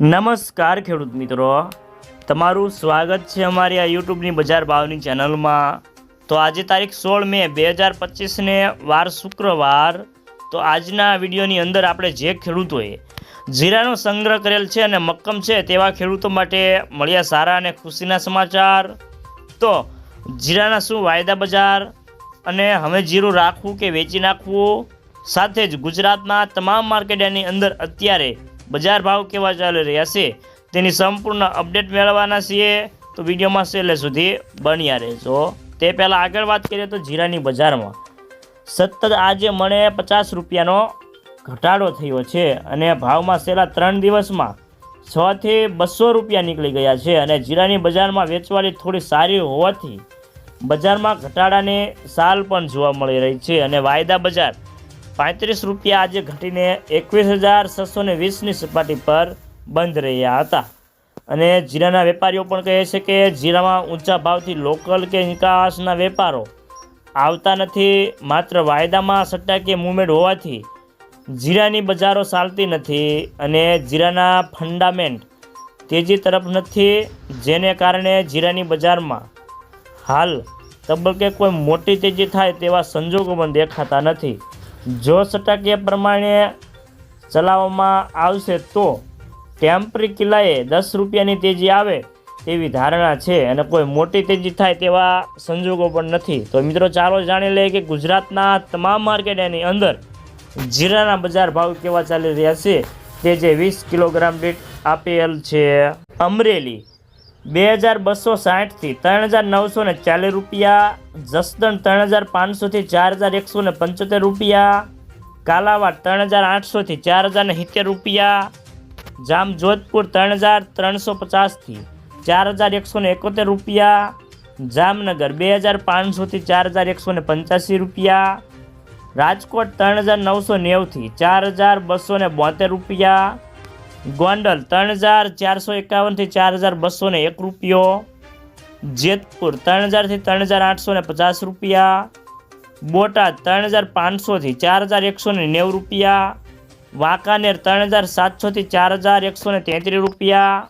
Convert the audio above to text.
નમસ્કાર ખેડૂત મિત્રો. તમારું સ્વાગત છે અમારી આ યુટ્યુબની બજાર ભાવની ચેનલમાં. તો આજે તારીખ સોળ મે બે હજાર પચીસને વાર શુક્રવાર. તો આજના વિડીયોની અંદર આપણે જે ખેડૂતોએ જીરાનો સંગ્રહ કરેલ છે અને મક્કમ છે તેવા ખેડૂતો માટે મળ્યા સારા અને ખુશીના સમાચાર. તો જીરાના શું વાયદા બજાર? અને હવે જીરું રાખવું કે વેચી નાખવું? સાથે જ ગુજરાતના તમામ માર્કેટની અંદર અત્યારે બજાર ભાવ કેવા ચાલી રહ્યા છે તેની સંપૂર્ણ અપડેટ મેળવવાના છીએ. તો વિડીયોમાં છેલ્લે સુધી બન્યા રહેજો. તે પહેલાં આગળ વાત કરીએ તો જીરાની બજારમાં. સતત આજે મને પચાસ રૂપિયાનો ઘટાડો થયો છે અને ભાવમાં છેલ્લા ત્રણ દિવસમાં છથી બસો રૂપિયા નીકળી ગયા છે અને જીરાની બજારમાં વેચવાળી થોડી સારી હોવાથી બજારમાં ઘટાડાની સાલ પણ જોવા મળી રહી છે અને વાયદા બજાર પાંત્રીસ રૂપિયા આજે ઘટીને એકવીસ હજાર છસો ને વીસની સપાટી પર બંધ રહ્યા હતા. અને જીરાના વેપારીઓ પણ કહે છે કે જીરામાં ઊંચા ભાવથી લોકલ કે નિકાસના વેપારો આવતા નથી, માત્ર વાયદામાં સટ્ટાકીય મુવમેન્ટ હોવાથી જીરાની બજારો ચાલતી નથી અને જીરાના ફંડામેન્ટ તેજી તરફ નથી, જેને કારણે જીરાની બજારમાં હાલ તબક્કે કોઈ મોટી તેજી થાય તેવા સંજોગો પણ દેખાતા નથી. જો સટાકીય પ્રમાણે ચલાવવામાં આવશે તો ટેમ્પરી કિલ્લાએ દસ રૂપિયાની તેજી આવે તેવી ધારણા છે અને કોઈ મોટી તેજી થાય તેવા સંજોગો પણ નથી. તો મિત્રો ચાલો જાણી લઈએ કે ગુજરાતના તમામ માર્કેટની અંદર જીરાના બજાર ભાવ કેવા ચાલી રહ્યા છે. તે જે વીસ કિલોગ્રામ દીઠ આપેલ છે અમરેલી. બે હજાર બસો સાઠથી ત્રણ હજાર નવસો ને ચાલીસ રૂપિયા, જસદણ ત્રણ હજાર પાંચસોથી ચાર હજાર એકસો ને પંચોતેર રૂપિયા, કાલાવાડ ત્રણ હજાર આઠસોથી ચાર હજાર ને સિત્તેર રૂપિયા જામ જોધપુર ત્રણ હજાર ત્રણસો પચાસથી ચાર હજાર એકસો ને એકોતેર રૂપિયા, જામનગર બે હજાર પાંચસોથી ચાર હજાર એકસો ને પંચ્યાસી રૂપિયા, રાજકોટ ત્રણ હજાર નવસો નેવુંથી ચાર હજાર બસો ને બોતેર રૂપિયા ગોંડલ ત્રણ હજાર ચારસો એકાવનથી ચાર હજાર બસો ને એક રૂપિયો. જેતપુર ત્રણ હજારથી ત્રણ હજાર આઠસો ને પચાસ રૂપિયા. બોટાદ ત્રણ હજાર પાંચસોથી ચાર હજાર એકસો ને નેવું રૂપિયા. વાંકાનેર ત્રણ હજાર સાતસોથી ચાર હજાર એકસો ને તેત્રીસ રૂપિયા.